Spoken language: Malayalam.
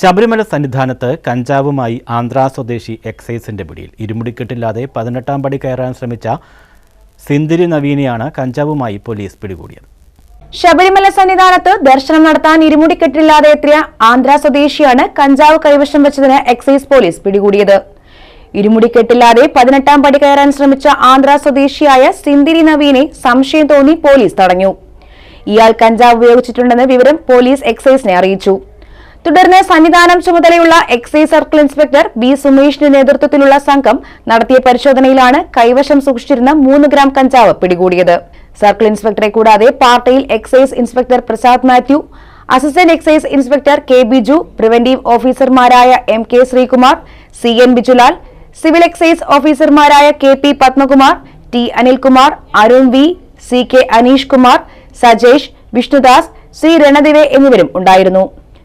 ശബരിമല സന്നിധാനത്ത് കഞ്ചാവുമായി ആന്ധ്രാ സ്വദേശി എക്സൈസിന്റെ പിടിയിൽ. ഇരുമുടിക്കെട്ടില്ലാതെ പതിനെട്ടാം പടി കയറാൻ ശ്രമിച്ച സിന്ദിരി നവീനെയാണ് കഞ്ചാവുമായി പോലീസ് പിടികൂടിയത്. ശബരിമല സന്നിധാനത്ത് ദർശനം നടത്താൻ ഇരുമുടിക്കെട്ടില്ലാതെ എത്തിയ ആന്ധ്രാ സ്വദേശിയാണ് കഞ്ചാവ് കൈവശം വെച്ചതിന് എക്സൈസ് പോലീസ് പിടികൂടിയത്. ഇരുമുടിക്കെട്ടില്ലാതെ പതിനെട്ടാം പടി കയറാൻ ശ്രമിച്ച ആന്ധ്രാ സ്വദേശിയായ സിന്ദിരി നവീനെ സംശയം തോന്നി പോലീസ് തടഞ്ഞു. ഇയാൾ കഞ്ചാവ് ഉപയോഗിച്ചിട്ടുണ്ടെന്ന് വിവരം പോലീസ് എക്സൈസിനെ അറിയിച്ചു. തുടർന്ന് സന്നിധാനം ചുമതലയുള്ള എക്സൈസ് സർക്കിൾ ഇൻസ്പെക്ടർ ബി സുമേഷിന്റെ നേതൃത്വത്തിലുള്ള സംഘം നടത്തിയ പരിശോധനയിലാണ് കൈവശം സൂക്ഷിച്ചിരുന്ന മൂന്ന് ഗ്രാം കഞ്ചാവ് പിടികൂടിയത്. സർക്കിൾ ഇൻസ്പെക്ടറെ കൂടാതെ പാർട്ടിയിൽ excise inspector Prasad Mathew assistant excise inspector K Biju preventive ഓഫീസർമാരായ M K Sreekumar C N Bijulal civil excise ഓഫീസർമാരായ K P Padmakumar T Anilkumar Arun V C K Aneesh Kumar Sajesh Vishnudas C Ranadive എന്നിവരും ഉണ്ടായിരുന്നു.